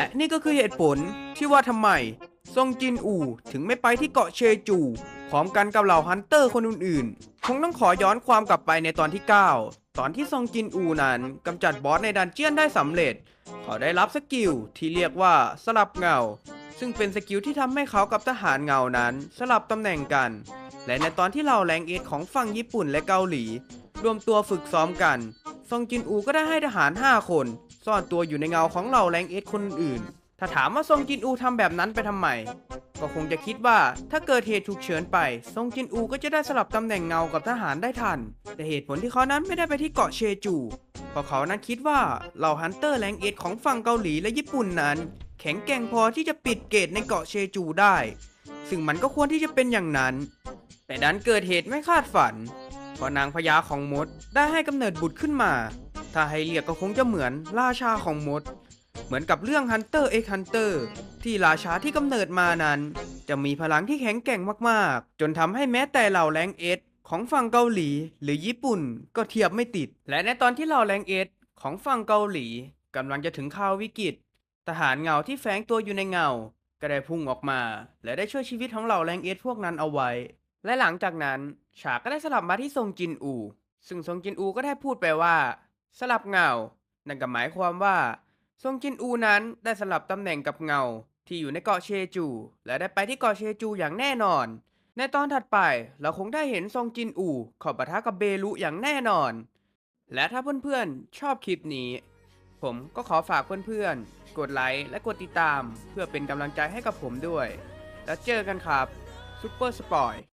และนี่ก็คือเหตุผลที่ว่าทำไมซงจินอูถึงไม่ไปที่เกาะเชจู พร้อมกันกับเหล่าฮันเตอร์คนอื่นๆ คงต้องขอย้อนความกลับไปในตอนที่ 9 ตอนที่ซงจินอูนั้นกำจัดบอสในดันเจียนได้สำเร็จ เขาได้รับสกิลที่เรียกว่าสลับเงา ซึ่งเป็นสกิลที่ทำให้เขากับทหารเงานั้นสลับตำแหน่งกัน และในตอนที่เหล่าแรงเอทของฝั่งญี่ปุ่นและเกาหลี รวมตัวฝึกซ้อมกันซงจินอูก็ได้ให้ทหาร 5 คน ซ่อนตัวอยู่ในเงาของเหล่าแรงเอทคนอื่น ถ้าถามว่าซงจินอูทำแบบนั้นไปทำไม ก็คงจะคิดว่าถ้าเกิดเหตุฉุกเฉินไป ซงจินอูก็จะได้สลับตำแหน่งเงากับทหารได้ทัน แต่เหตุผลที่เขานั้นไม่ได้ไปที่เกาะเชจูเพราะเขานั้นคิดว่าเหล่าฮันเตอร์แรงเอทของฝั่งเกาหลีและญี่ปุ่นนั้น แข็งแกร่งพอที่จะปิดเกตในเกาะเชจูได้ ซึ่งมันก็ควรที่จะเป็นอย่างนั้น แต่ดันเกิดเหตุไม่คาดฝันเพราะนางพญาของมดได้ให้กำเนิดบุตรขึ้นมา ถ้าให้เรียกก็คงจะเหมือนราชาของมด เหมือนกับเรื่อง Hunter x Hunter ที่ราชาที่กำเนิดมานั้น จะมีพลังที่แข็งแกร่งมากๆ จนทำให้แม้แต่เหล่าแรงเอสของฝั่งเกาหลีหรือญี่ปุ่นก็เทียบไม่ติด และในตอนที่เหล่าแรงเอสของฝั่งเกาหลีกำลังจะถึงข่าววิกฤต ทหารเงาที่แฝงตัวอยู่ในเงา ก็ได้พุ่งออกมา และได้ช่วยชีวิตของเหล่าแรงเอสพวกนั้นเอาไว้ และหลังจากนั้นฉากก็ได้สลับมาที่ทรงจินอู ซึ่งทรงจินอูก็ได้พูดไปว่า สลับเงา นั่นก็หมายความว่าทรงจินอูนั้นได้สลับตำแหน่งกับเงาที่อยู่ในเกาะเชจู และได้ไปที่เกาะเชจูอย่างแน่นอน ในตอนถัดไปเราคงได้เห็นทรงจินอูขอปะทะกับเบลุอย่างแน่นอน และถ้าเพื่อนๆชอบคลิปนี้ ผมก็ขอฝากเพื่อนๆ กดไลค์และกดติดตาม เพื่อเป็นกำลังใจให้กับผมด้วย แล้วเจอกันครับซุปเปอร์สปอย